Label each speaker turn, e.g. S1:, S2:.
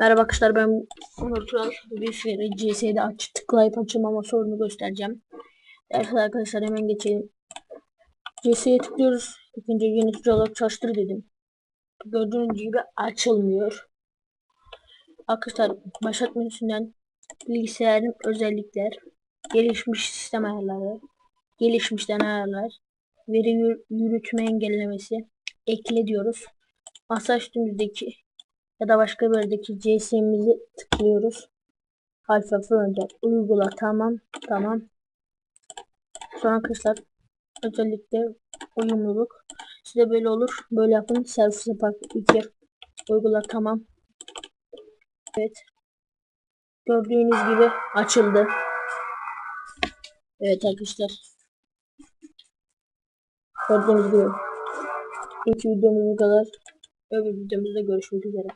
S1: Merhaba arkadaşlar ben Onur Tural. Bir süre CS'de aç tıklayıp açılmama sorunu göstereceğim. Evet arkadaşlar hemen geçelim. CS'ye tıklıyoruz. İkinci yönetici olarak çalıştır dedim. Gördüğünüz gibi açılmıyor. Arkadaşlar başlat menüsünden bilgisayarın özellikler, gelişmiş sistem ayarları, gelişmişten ayarlar, veri yür- yürütme engellemesi, ekle diyoruz. Masa üstümüzdeki ya da başka bir yerdeki CS'mizi tıklıyoruz. Alfabeto önce uygula tamam tamam. Sonra arkadaşlar özellikle uyumluluk. Size böyle olur. Böyle yapın. Servis yapar. 2 uygula tamam. Evet. Gördüğünüz gibi açıldı. Evet arkadaşlar. Gördüğünüz gibi. İlk videomuz bu kadar. Öbür videomuzda görüşmek üzere.